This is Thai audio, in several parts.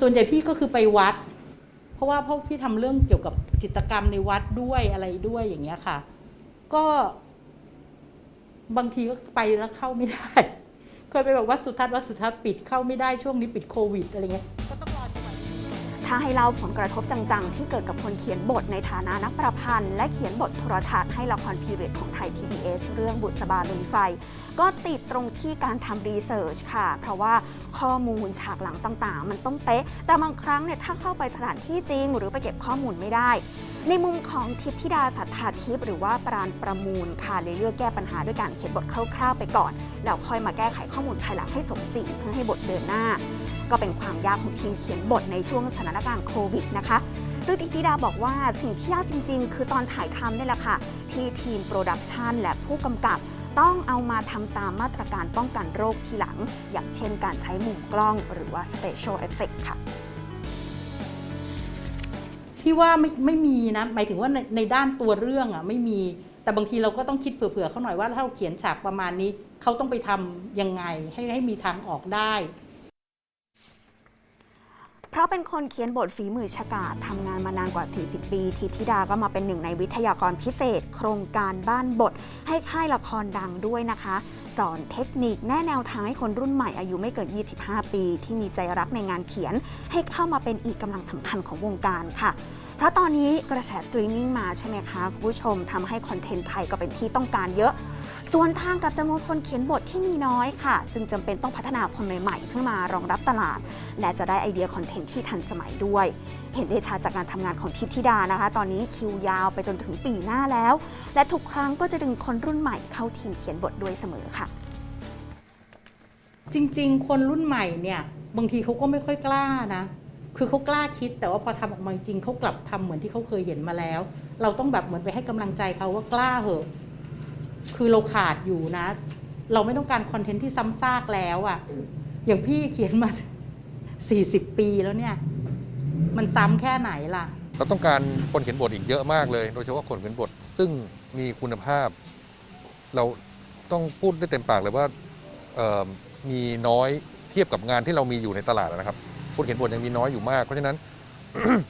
ส่วนใหญ่พี่ก็คือไปวัด เพราะว่าเพราะพี่ทำเรื่องเกี่ยวกับกิจกรรมในวัดด้วยอะไรด้วยอย่างเงี้ยค่ะ ก็บางทีก็ไปแล้วเข้าไม่ได้ เคยไปแบบวัดสุทัศน์วัดสุทัศน์ปิดเข้าไม่ได้ช่วงนี้ปิดโควิดอะไรเงี้ยก็ต้อง ถ้าให้เล่าผลกระทบจังๆ ที่เกิดกับคนเขียนบทในฐานะนักประพันธ์ และเขียนบทโทรทัศน์ให้ละครพีเรียดของไทย PBS เรื่องบุษบาลุยไฟ ก็ติดตรงที่การทำรีเสิร์ชค่ะ เพราะว่าข้อมูลฉากหลังต่างๆ มันต้องเป๊ะ แต่บางครั้งเนี่ยถ้าเข้าไปสถานที่จริง หรือไปเก็บข้อมูลไม่ได้ ในมุมของทิพธิดาสัทธาทิพย์หรือว่าปราณประมูลค่ะเลยเลือกแก้ปัญหาด้วยการเขียนบทคร่าวๆไปก่อน แล้วค่อยมาแก้ไขข้อมูลภายหลังให้สมจริงเพื่อให้บทเดินหน้า ก็เป็นความยากของทีมเขียนบทในช่วงสถานการณ์โควิดนะคะ ซึ่งทิพย์ธิดาบอกว่าสิ่งที่ยากจริง ๆ คือตอนถ่ายทำนี่แหละค่ะ ที่ทีมโปรดักชันและผู้กำกับต้องเอามาทำตามมาตรการป้องกันโรคทีหลัง อย่างเช่นการใช้มุมกล้องหรือว่า Special Effect ค่ะพี่ว่าไม่ไม่มีนะหมายถึงว่าในในด้านตัวเรื่องอะไม่มี แต่บางทีเราก็ต้องคิดเผื่อๆเขาหน่อยว่าถ้าเราเขียนฉากประมาณนี้เขาต้องไปทำยังไงให้ให้มีทางออกได้ เพราะเป็นคนเขียนบทฝีมือฉกาทำงานมานานกว่า 40 ปี ทิธิดาก็มาเป็นหนึ่งในวิทยากรพิเศษ โครงการบ้านบท ให้ค่ายละครดังด้วยนะคะ สอนเทคนิคแนะแนวทางให้คนรุ่นใหม่อายุไม่เกิน 25 ปี ที่มีใจรักในงานเขียน ให้เข้ามาเป็นอีกกำลังสำคัญของวงการค่ะเพราะตอนนี้กระแสสตรีมมิ่งมาใช่ไหมคะ คุณผู้ชมทำให้คอนเทนต์ไทยก็เป็นที่ต้องการเยอะ ส่วนทางกับจำนวนคนเขียนบทที่มีน้อยค่ะ จึงจำเป็นต้องพัฒนาคนใหม่ๆ เพื่อมารองรับตลาด และจะได้ไอเดียคอนเทนต์ที่ทันสมัยด้วย เห็นได้ชัดจากการทำงานของทิพย์ธิดานะคะ ตอนนี้คิวยาวไปจนถึงปีหน้าแล้ว และทุกครั้งก็จะดึงคนรุ่นใหม่เข้าทีมเขียนบทด้วยเสมอค่ะ จริงๆ คนรุ่นใหม่เนี่ยบางทีเขาก็ไม่ค่อยกล้านะ คือเขากล้าคิด แต่ว่าพอทำออกมาจริงเขากลับทำเหมือนที่เขาเคยเห็นมาแล้ว เราต้องแบบเหมือนไปให้กำลังใจเขาว่ากล้าเหอะ คือเราขาดอยู่นะ เราไม่ต้องการคอนเทนต์ที่ซ้ำซากแล้วอะอย่างพี่เขียนมา 40 ปีแล้วเนี่ย มันซ้ำแค่ไหนล่ะ เราต้องการคนเขียนบทอีกเยอะมากเลย โดยเฉพาะคนเขียนบทซึ่งมีคุณภาพ เราต้องพูดได้เต็มปากเลยว่าเอ่อมีน้อยเทียบกับงานที่เรามีอยู่ในตลาดนะครับคนเขียนบทยังมีน้อยอยู่มาก เพราะฉะนั้น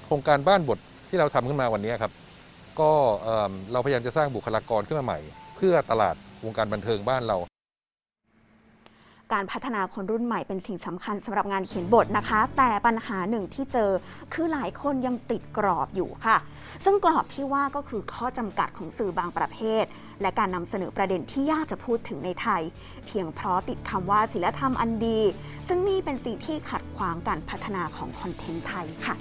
โครงการบ้านบทที่เราทำขึ้นมาวันนี้ครับ ก็เอิ่มเราพยายามจะสร้างบุคลากรขึ้นมาใหม่ เพื่อตลาดวงการบันเทิงบ้านเราการพัฒนาคนรุ่นใหม่เป็นสิ่งสำคัญสำหรับงานเขียนบทนะคะ แต่ปัญหาหนึ่งที่เจอคือหลายคนยังติดกรอบอยู่ค่ะ ซึ่งกรอบที่ว่าก็คือข้อจำกัดของสื่อบางประเภท และการนำเสนอประเด็นที่ยากจะพูดถึงในไทย เพียงเพราะติดคำว่าศิลธรรมอันดี ซึ่งนี่เป็นสิ่งที่ขัดขวางการพัฒนาของคอนเทนต์ไทยค่ะ